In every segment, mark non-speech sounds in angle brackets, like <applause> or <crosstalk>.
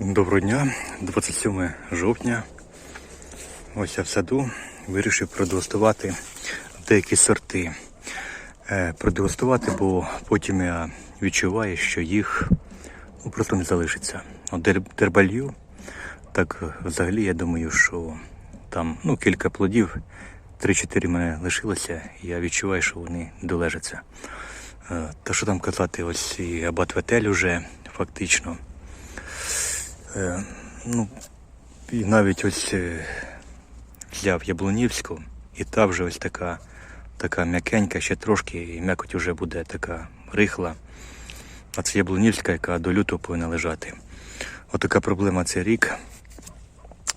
Доброго дня, 27 жовтня. Ось я в саду вирішив продегустувати деякі сорти. Е, Продегустувати, бо потім я відчуваю, що їх ну, просто не залишиться. Дербалью, так взагалі я думаю, що там ну, кілька плодів, 3-4 мене лишилося, і я відчуваю, що вони долежаться. Е, Та що там казати, ось і Абат Ветель уже фактично. Е, ну, і навіть ось е, взяв Яблунівську, і та вже ось така, така м'якенька, ще трошки, і м'якоть вже буде така рихла. А це Яблунівська, яка до лютого повинна лежати. Отака проблема цей рік,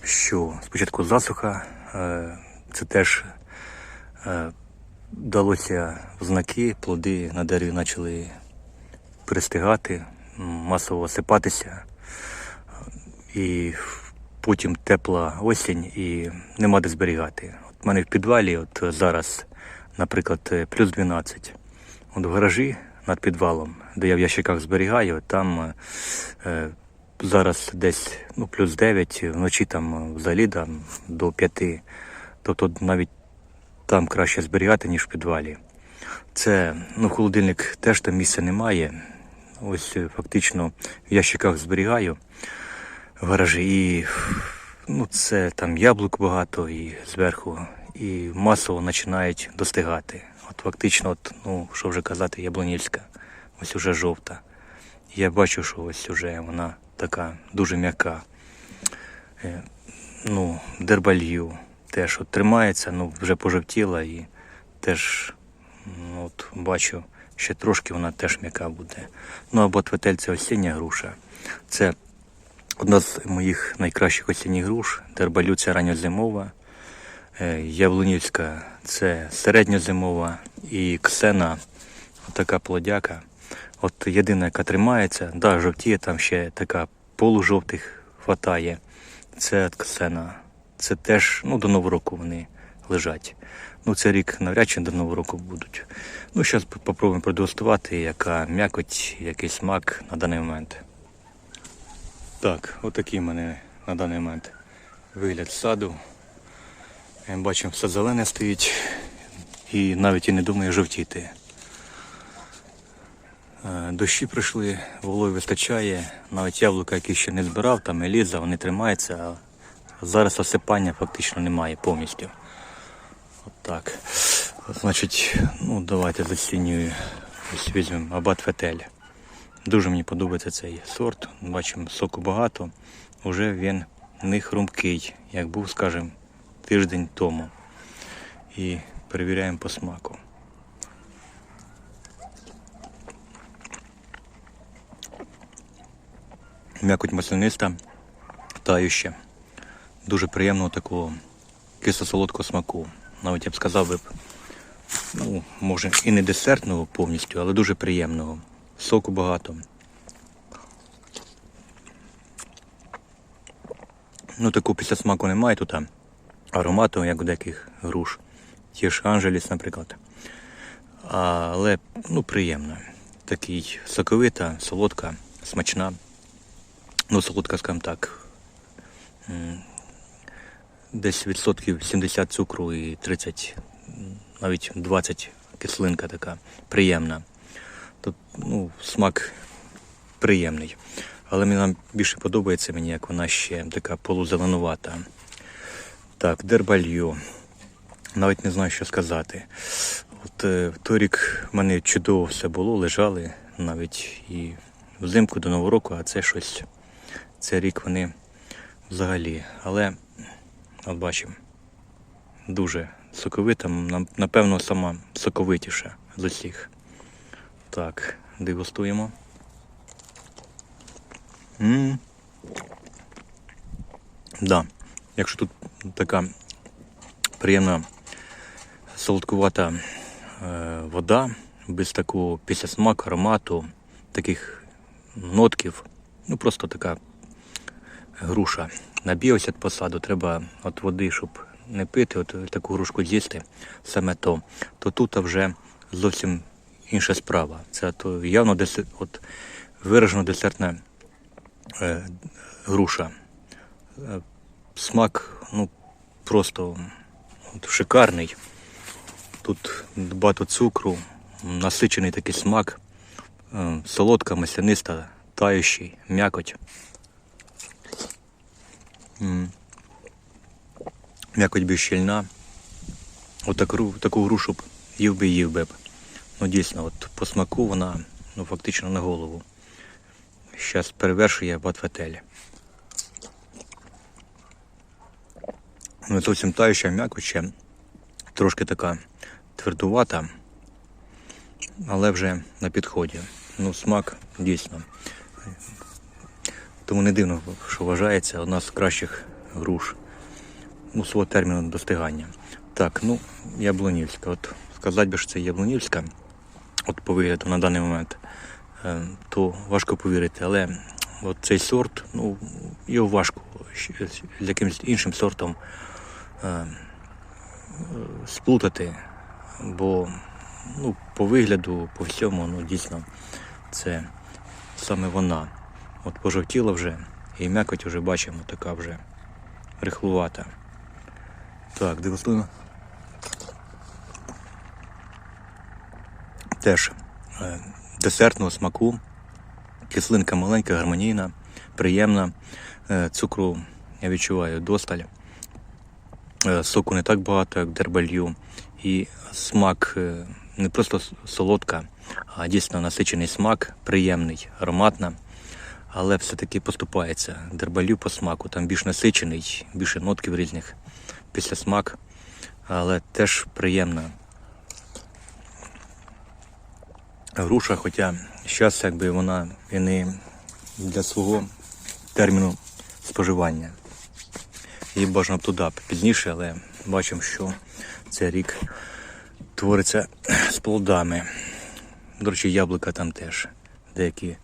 що спочатку засуха, е, це теж е, далося в знаки, плоди на дереві почали перестигати, масово осипатися і потім тепла осінь і нема де зберігати. От в мене в підвалі, от зараз, наприклад, е, плюс 12. От в гаражі над підвалом, де я в ящиках зберігаю, там е, зараз десь ну, плюс 9, вночі там е, взагалі там, до 5. Тобто навіть там краще зберігати, ніж в підвалі. Це ну, холодильник теж там місця немає. Ось е, фактично в ящиках зберігаю в. І ну, це там яблук багато і зверху, і масово починають достигати. От фактично, от, ну, що вже казати, яблунівська, ось уже жовта. Я бачу, що ось уже вона така дуже м'яка. Е, Ну, дербалью теж от тримається, ну вже пожовтіла і теж ну, от бачу, ще трошки вона теж м'яка буде. Ну або тветель це осіння груша. Це Одна з моїх найкращих осінніх груш Дербалю це ранньозимова, е, Яблунівська це середньозимова і Ксена така плодяка. От єдина, яка тримається, да, жовтіє, там ще така полужовтих хватає. Це Ксена. Це теж ну, до Нового року вони лежать. Ну, це рік навряд чи до Нового року будуть. Ну, зараз спробуємо продегустувати, яка м'якоть, який смак на даний момент. Так, отакий в мене на даний момент вигляд саду. Бачимо, все зелене стоїть і навіть і не думає жовтіти. Е, Дощі прийшли, вологи вистачає, навіть яблука, які ще не збирав, там еліза, вони тримаються, а зараз осипання фактично немає повністю. От так. Значить, ну давайте зацінюю. Ось візьмемо Абат Фетель. Дуже мені подобається цей сорт. Бачимо, соку багато. Уже він не хрумкий, як був, скажімо, тиждень тому. І перевіряємо по смаку. М'якоть масляниста, тающа. Дуже приємного такого кисло-солодкого смаку. Навіть я б сказав би, ну, може і не десертного повністю, але дуже приємного. Соку багато. Ну, таку після смаку немає тут аромату, як у деяких груш. Ті ж Анжеліс, наприклад. Але ну, приємно. Такий соковита, солодка, смачна. Ну, солодка, скажімо так. Десь відсотків 70 цукру і 30, навіть 20 кислинка така приємна. Ну, смак приємний. Але мені більше подобається мені, як вона ще така полузеленувата. Так, дербалью. Навіть не знаю, що сказати. От е, в в мене чудово все було, лежали навіть і взимку до Нового року, а це щось. Цей рік вони взагалі. Але от бачимо, дуже соковита, напевно, сама соковитіша з усіх. Так, дегустуємо. м Да. Якщо тут така приємна солодкувата е, вода, без такого післясмаку, аромату, таких нотків, ну просто така груша. Набіявся від посаду, треба от води, щоб не пити, от таку грушку з'їсти, саме то, то тут вже зовсім інша справа. Це то явно десе, от, виражено десертне е, груша. Е, Смак ну, просто от, шикарний. Тут багато цукру, насичений такий смак, е, солодка, масляниста, таючий, м'якоть. М'якоть більш щільна. От таку, таку грушу б їв би їв би. б. Ну дійсно, от по смаку вона ну, фактично на голову. Зараз перевершує батфетель. Ну, зовсім таюча м'якоть ще трошки така твердувата, але вже на підході. Ну, смак дійсно. Тому не дивно, що вважається одна з кращих груш ну, свого терміну достигання. Так, ну, яблунівська. От сказати би, що це яблунівська, от по вигляду на даний момент, е, то важко повірити. Але от цей сорт, ну, його важко з якимось іншим сортом е, е, сплутати, бо ну, по вигляду, по всьому, ну, дійсно, це саме вона. От пожовтіла вже, і м'якоть вже бачимо, така вже рихлувата. Так, дегустуємо. Теж е, десертного смаку. Кислинка маленька, гармонійна, приємна. Е, цукру я відчуваю досталь. Е, соку не так багато, як дербалью. І смак не просто солодка, а дійсно насичений смак, приємний, ароматна. Але все-таки поступається дербалю по смаку. Там більш насичений, більше нотків різних після смак, але теж приємна. Груша, хоча зараз якби вона і не для свого терміну споживання. Її бажано б туди пізніше, але бачимо, що цей рік твориться з плодами. До речі, яблука там теж деякі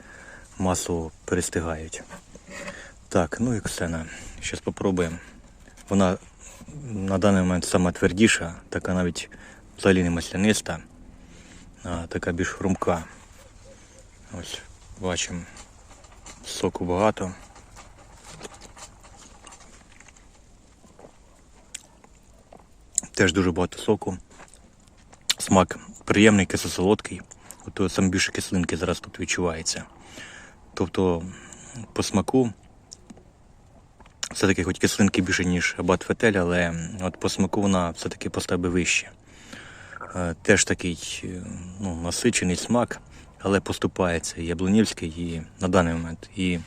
масово перестигають. Так, ну і ксена. Зараз спробуємо. Вона на даний момент сама твердіша, така навіть взагалі не масляниста, така більш хрумка. Ось бачимо, соку багато. Теж дуже багато соку. Смак приємний, кисло-солодкий. Ото саме більше кислинки зараз тут відчувається. Тобто по смаку все-таки хоч кислинки більше, ніж батфетель, але от по смаку вона все-таки постави вище. Е, Теж такий е, ну, насичений смак, але поступається і Яблунівський і на даний момент, і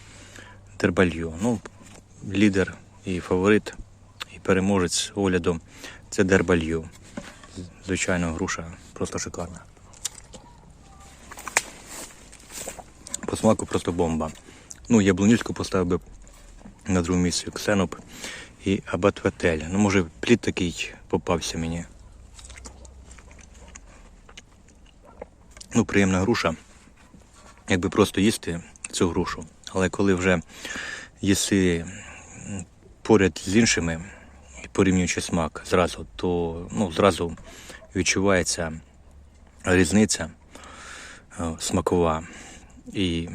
Дербальо. Ну, лідер і фаворит, і переможець огляду це Дербальо. Звичайно, груша просто шикарна. По смаку просто бомба. Ну, яблунівську поставив би на другому місці Ксеноп і Абатветель. Ну, може, плід такий попався мені. Ну, приємна груша. Якби просто їсти цю грушу. Але коли вже їси поряд з іншими, порівнюючи смак зразу, то ну, зразу відчувається різниця е, смакова. І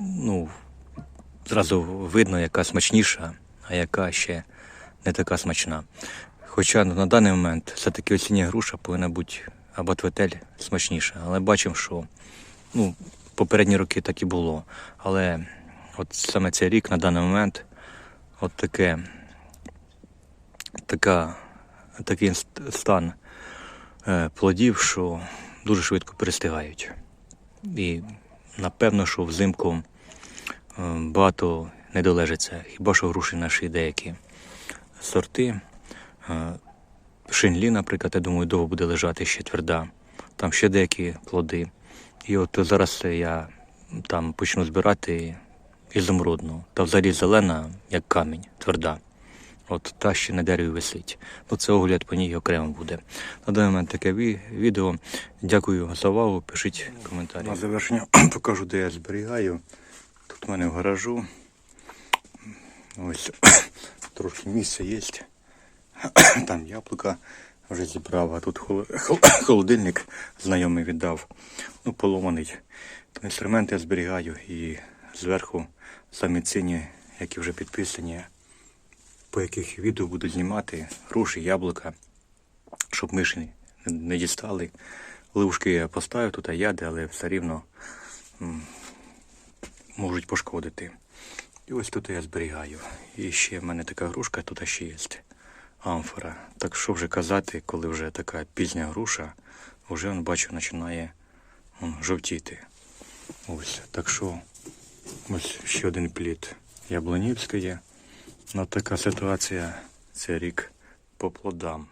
ну, зразу видно, яка смачніша, а яка ще не така смачна. Хоча на даний момент все-таки осіння груша повинна бути або тветель смачніша. Але бачимо, що ну, попередні роки так і було. Але от саме цей рік на даний момент от таке, така, такий стан е, плодів, що дуже швидко перестигають. І напевно, що взимку е, багато не долежиться. Хіба що груші наші деякі сорти. Шинлі, наприклад, я думаю, довго буде лежати ще тверда. Там ще деякі плоди. І от зараз я там почну збирати ізумрудну. Та взагалі зелена, як камінь, тверда. От та ще на дереві висить. Ну це огляд по ній окремо буде. На даний момент таке відео. Дякую за увагу. Пишіть коментарі. На завершення <clears throat> покажу, де я зберігаю. Тут в мене в гаражу. Ось <clears throat> трошки місця є. <coughs> Там яблука вже зібрав, а тут хол- хол- <coughs> холодильник знайомий віддав. Ну, поломаний. Інструменти я зберігаю і зверху самі ціні, які вже підписані, по яких відео буду знімати, груші, яблука, щоб миші не- дістали. Ливушки я поставив тут яди, але все рівно можуть пошкодити. І ось тут я зберігаю. І ще в мене така грушка, тут ще є амфора. Так що вже казати, коли вже така пізня груша, вже он, бачу, починає он, жовтіти. Ось, так що ось ще один плід Яблонівської. Ну така ситуація це рік по плодам.